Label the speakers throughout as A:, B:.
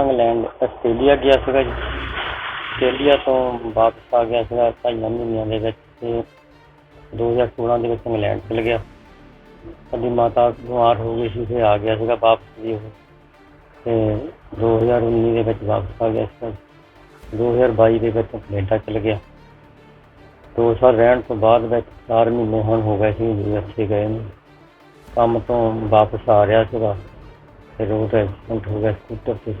A: England Australia ਗਿਆ ਸੀਗਾ ਜੀ। ਆਸਟ੍ਰੇਲੀਆ ਤੋਂ ਵਾਪਸ ਆ ਗਿਆ ਸੀਗਾ ਢਾਈਆਂ ਮਹੀਨਿਆਂ ਦੇ ਵਿੱਚ ਤੇ 2016 ਦੇ ਵਿੱਚ ਇੰਗਲੈਂਡ ਚਲ ਗਿਆ। ਸਾਡੀ ਮਾਤਾ ਬਿਮਾਰ ਹੋ ਗਈ ਸੀ ਤੇ ਆ ਗਿਆ ਸੀਗਾ ਵਾਪਸ ਜੀ ਉਹ। ਤੇ 2019 ਦੇ ਵਿੱਚ ਵਾਪਸ ਆ ਗਿਆ ਸੀਗਾ। 2022 ਦੇ ਵਿੱਚ ਕੈਨੇਡਾ ਚਲ ਗਿਆ। ਦੋ ਸਾਲ ਰਹਿਣ ਤੋਂ ਬਾਅਦ ਵਿੱਚ 4 ਮਹੀਨੇ ਹੁਣ ਹੋ ਗਏ ਸੀ, ਜੀ ਉੱਥੇ ਗਏ ਨੇ। ਕੰਮ ਤੋਂ ਵਾਪਸ ਆ ਰਿਹਾ ਸੀਗਾ। ਫਿਰ ਉਹ ਐਕਸੀਡੈਂਟ ਹੋ ਗਿਆ ਸਕੂਟਰ ਤੇ।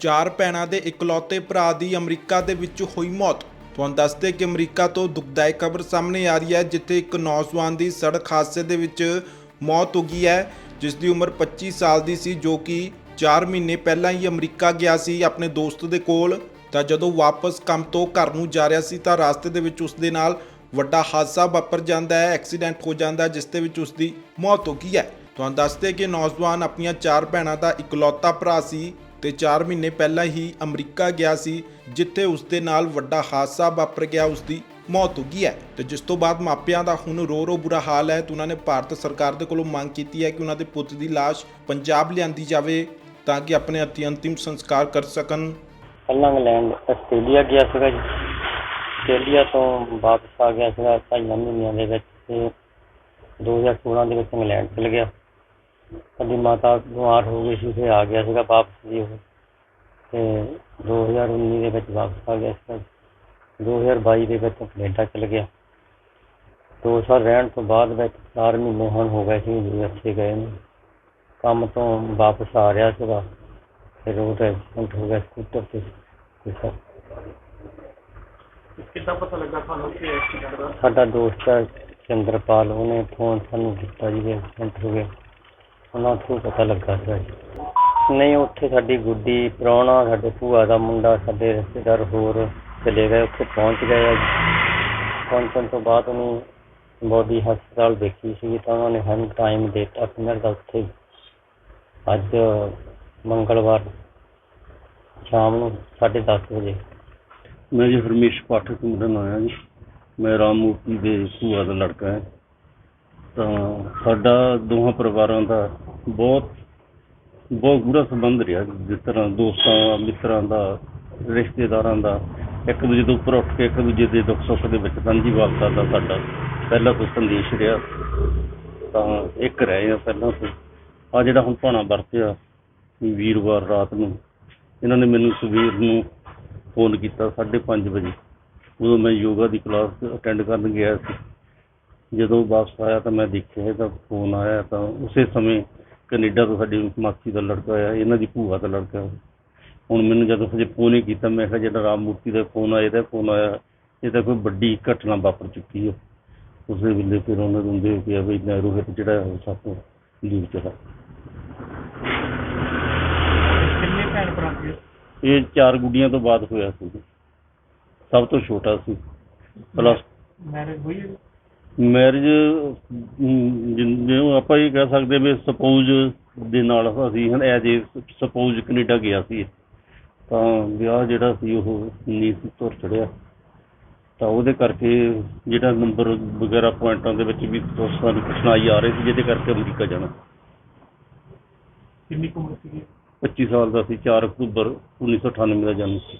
B: ਚਾਰ ਭੈਣਾਂ ਦੇ ਇਕਲੌਤੇ ਭਰਾ ਦੀ ਅਮਰੀਕਾ ਦੇ ਵਿੱਚ ਹੋਈ ਮੌਤ। ਤੁਹਾਨੂੰ ਦੱਸਦੇ ਕਿ ਅਮਰੀਕਾ ਤੋਂ ਦੁਖਦਾਇਕ ਖਬਰ ਸਾਹਮਣੇ ਆ ਰਹੀ ਹੈ, ਜਿੱਥੇ ਇੱਕ ਨੌਜਵਾਨ ਦੀ ਸੜਕ ਹਾਦਸੇ ਦੇ ਵਿੱਚ ਮੌਤ ਹੋ ਗਈ ਹੈ, ਜਿਸ ਦੀ ਉਮਰ 25 ਸਾਲ ਦੀ ਸੀ, ਜੋ ਕਿ 4 ਮਹੀਨੇ ਪਹਿਲਾਂ ਹੀ ਅਮਰੀਕਾ ਗਿਆ ਸੀ ਆਪਣੇ ਦੋਸਤ ਦੇ ਕੋਲ। ਤਾਂ ਜਦੋਂ ਵਾਪਸ ਕੰਮ ਤੋਂ ਘਰ ਨੂੰ ਜਾ ਰਿਹਾ ਸੀ, ਤਾਂ ਰਾਸਤੇ ਦੇ ਵਿੱਚ ਉਸ ਦੇ ਨਾਲ ਵੱਡਾ ਹਾਦਸਾ ਵਾਪਰ ਜਾਂਦਾ ਹੈ, ਐਕਸੀਡੈਂਟ ਹੋ ਜਾਂਦਾ ਜਿਸ ਦੇ ਵਿੱਚ ਉਸ ਦੀ ਮੌਤ ਹੋ ਗਈ ਹੈ। ਤੁਹਾਨੂੰ ਦੱਸਦੇ ਕਿ ਨੌਜਵਾਨ ਆਪਣੀਆਂ ਚਾਰ ਭੈਣਾਂ ਦਾ ਇਕਲੌਤਾ ਭਰਾ ਸੀ ਤੇ 4 ਮਹੀਨੇ ਪਹਿਲਾਂ ਹੀ ਅਮਰੀਕਾ ਗਿਆ ਸੀ, ਜਿੱਥੇ ਉਸ ਦੇ ਨਾਲ ਵੱਡਾ ਹਾਦਸਾ ਵਾਪਰ ਗਿਆ ਉਸ ਦੀ ਮੌਤ ਹੋ ਗਈ ਹੈ। ਤੇ ਜਿਸ ਤੋਂ ਬਾਅਦ ਮਾਪਿਆਂ ਦਾ ਹੁਣ ਰੋ ਰੋ ਬੁਰਾ ਹਾਲ ਹੈ ਤੇ ਉਹਨਾਂ ਨੇ ਭਾਰਤ ਸਰਕਾਰ ਦੇ ਕੋਲੋਂ ਮੰਗ ਕੀਤੀ ਹੈ ਕਿ ਉਹਨਾਂ ਦੇ ਪੁੱਤ ਦੀ ਲਾਸ਼ ਪੰਜਾਬ ਲਿਆਂਦੀ ਜਾਵੇ ਤਾਂ ਕਿ ਆਪਣੇ ਅਤੀ ਅੰਤਿਮ ਸੰਸਕਾਰ ਕਰ ਸਕਣ।
A: ਪਹਿਲਾਂ ਇੰਗਲੈਂਡ, ਆਸਟ੍ਰੇਲੀਆ ਗਿਆ ਸੀਗਾ ਜੀ। ਆਸਟ੍ਰੇਲੀਆ ਤੋਂ ਵਾਪਸ ਆ ਗਿਆ ਸੀਗਾ ਢਾਈਆਂ ਮਹੀਨਿਆਂ ਦੇ ਵਿੱਚ ਤੇ 2016 ਦੇ ਵਿੱਚ ਇੰਗਲੈਂਡ ਚਲ ਗਿਆ। ਸਾਡੀ ਮਾਤਾ ਬਿਮਾਰ ਹੋ ਗਈ ਸੀ ਤੇ ਆ ਗਿਆ ਸੀਗਾ ਵਾਪਸ ਜੀ ਉਹ। ਤੇ 2019 ਦੇ ਵਿੱਚ ਵਾਪਸ ਆ ਗਿਆ ਸੀਗਾ। 2022 ਦੇ ਵਿੱਚ ਕੈਨੇਡਾ ਚਲ ਗਿਆ। ਦੋ ਸਾਲ ਰਹਿਣ ਤੋਂ ਬਾਅਦ ਵਿੱਚ 4 ਮਹੀਨੇ ਹੁਣ ਹੋ ਗਏ ਸੀ ਜੀ ਉੱਥੇ ਗਏ ਨੇ। ਕੰਮ ਤੋਂ ਵਾਪਸ ਆ ਰਿਹਾ ਸੀਗਾ। ਫਿਰ ਉਹ ਐਕਸੀਡੈਂਟ ਹੋ ਗਿਆ ਸਕੂਟਰ ਤੇ ਸਰ
C: ਕਿੱਦਾਂ ਪਤਾ ਲੱਗਾ ਤੁਹਾਨੂੰ ਕਿ ਐਕਸੀਡੈਂਟ ਦਾ?
A: ਸਾਡਾ ਦੋਸਤ ਚੰਦਰਪਾਲ ਉਹਨੇ ਫੋਨ ਸਾਨੂੰ ਕੀਤਾ ਜੀ ਐਕਸੀਡੈਂਟ ਹੋ ਗਿਆ। ਉਹਨਾਂ ਤੋਂ ਪਤਾ ਲੱਗਾ ਸੀਗਾ ਜੀ ਨਹੀਂ, ਉੱਥੇ ਸਾਡੀ ਗੁੱਡੀ ਪ੍ਰਾਹੁਣਾ, ਸਾਡੇ ਭੂਆ ਦਾ ਮੁੰਡਾ, ਸਾਡੇ ਰਿਸ਼ਤੇਦਾਰ ਹੋਰ ਚਲੇ ਗਏ, ਉੱਥੇ ਪਹੁੰਚ ਗਏ ਆ। ਜੀ। ਪਹੁੰਚਣ ਤੋਂ ਬਾਅਦ ਉਹਨੂੰ ਬੋਡੀ ਹਸਪਤਾਲ ਦੇਖੀ ਸੀ, ਤਾਂ ਉਹਨਾਂ ਨੇ ਸਾਨੂੰ ਟਾਈਮ ਦਿੱਤਾ ਪਿੰਦਰ ਦਾ ਉੱਥੇ ਅੱਜ ਮੰਗਲਵਾਰ ਸ਼ਾਮ ਨੂੰ 10:30 ਵਜੇ।
D: ਮੈਂ ਜੀ ਹਰਮੇਸ਼ ਪਾਠਕ ਮੇਰਾ ਨਾਮ ਹੈ ਜੀ। ਮੈਂ ਰਾਮ ਮੂਰਤੀ ਦੇ ਭੂਆ ਦਾ ਲੜਕਾ ਹਾਂ। ਤਾਂ ਸਾਡਾ ਦੋਹਾਂ ਪਰਿਵਾਰਾਂ ਦਾ ਬਹੁਤ ਬਹੁਤ ਗੂੜਾ ਸੰਬੰਧ ਰਿਹਾ ਜਿਸ ਤਰ੍ਹਾਂ ਦੋਸਤਾਂ ਮਿੱਤਰਾਂ ਦਾ, ਰਿਸ਼ਤੇਦਾਰਾਂ ਦਾ। ਇੱਕ ਦੂਜੇ ਤੋਂ ਉੱਪਰ ਉੱਠ ਕੇ ਇੱਕ ਦੂਜੇ ਦੇ ਦੁੱਖ ਸੁੱਖ ਦੇ ਵਿੱਚ ਸਾਂਝੀ ਸਾਂਝੀਵਾਲਤਾ ਦਾ ਸਾਡਾ ਪਹਿਲਾ ਤੋਂ ਸੰਦੇਸ਼ ਰਿਹਾ। ਤਾਂ ਇੱਕ ਰਹੇ ਆ ਪਹਿਲਾਂ ਤੋਂ। ਆ ਜਿਹੜਾ ਹੁਣ ਭਾਣਾ ਵਰਤਿਆ ਵੀਰਵਾਰ ਰਾਤ ਨੂੰ, ਇਹਨਾਂ ਨੇ ਮੈਨੂੰ ਸਵੇਰ ਨੂੰ ਫੋਨ ਕੀਤਾ 5:30 ਵਜੇ। ਉਦੋਂ ਮੈਂ ਯੋਗਾ ਦੀ ਕਲਾਸ ਅਟੈਂਡ ਕਰਨ ਗਿਆ ਸੀ। ਜਦੋਂ ਵਾਪਸ ਆਇਆ ਤਾਂ ਮੈਂ ਦੇਖਿਆ ਤਾਂ ਫੋਨ ਆਇਆ ਤਾਂ ਉਸੇ ਸਮੇਂ ਕੈਨੇਡਾ ਤੋਂ ਸਾਡੀ ਮਾਸੀ ਦਾ ਲੜਕਾ ਆਇਆ ਇਹਨਾਂ ਦੀ ਭੂਆ ਦਾ ਲੜਕਾ ਹੁਣ ਮੈਨੂੰ ਜਦੋਂ ਹਜੇ ਫੋਨ ਹੀ ਕੀਤਾ ਮੈਂ ਕਿਹਾ ਜਿਹੜਾ ਰਾਮ ਮੂਰਤੀ ਦਾ ਫੋਨ ਆਇਆ ਇਹਦਾ ਫੋਨ ਆਇਆ। ਇਹ ਤਾਂ ਕੋਈ ਵੱਡੀ ਘਟਨਾ ਵਾਪਰ ਚੁੱਕੀ ਹੈ ਉਸੇ ਵੇਲੇ ਫਿਰ ਉਹਨਾਂ ਨੂੰ ਦੇ ਕੇ ਵੀ ਨਾ ਰੋਹਿਤ ਜਿਹੜਾ ਉਹ ਸਭ ਤੋਂ ਦੂਰ ਚਲਾ
C: ਕਿੰਨੇ ਭੈਣ ਭਰਾ ਸੀ?
D: ਇਹ ਚਾਰ ਗੁੱਡੀਆਂ ਤੋਂ ਬਾਅਦ ਹੋਇਆ ਸੀ। ਸਭ ਤੋਂ ਛੋਟਾ ਸੀ। ਪਲੱਸ
C: ਮੈਰਿਜ ਹੋਈ ਹੈ?
D: ਮੈਰਿਜ ਜਿਵੇਂ ਆਪਾਂ ਇਹ ਕਹਿ ਸਕਦੇ ਵੀ ਸਪੋਜ਼ ਦੇ ਨਾਲ ਅਸੀਂ ਹਨ ਐਜ ਏ ਸਪੋਜ਼ ਕੈਨੇਡਾ ਗਿਆ ਸੀ। ਤਾਂ ਵਿਆਹ ਜਿਹੜਾ ਸੀ ਉਹ ਸੀ ਤੁਰ ਚੜਿਆ। ਤਾਂ ਉਹਦੇ ਕਰਕੇ ਜਿਹੜਾ ਨੰਬਰ ਵਗੈਰਾ ਪੁਆਇੰਟਾਂ ਦੇ ਵਿੱਚ ਵੀ ਦੋਸਤਾਂ ਨੂੰ ਕਠਿਨਾਈ ਆ ਰਹੀ ਸੀ ਜਿਹਦੇ ਕਰਕੇ ਅਮਰੀਕਾ ਜਾਣਾ।
C: ਕਿੰਨੀ ਕੁ ਉਮਰ ਸੀ
D: 25 ਸਾਲ ਦਾ ਸੀ 4 ਅਕਤੂਬਰ 1998 ਦਾ ਜਨਮ ਸੀ।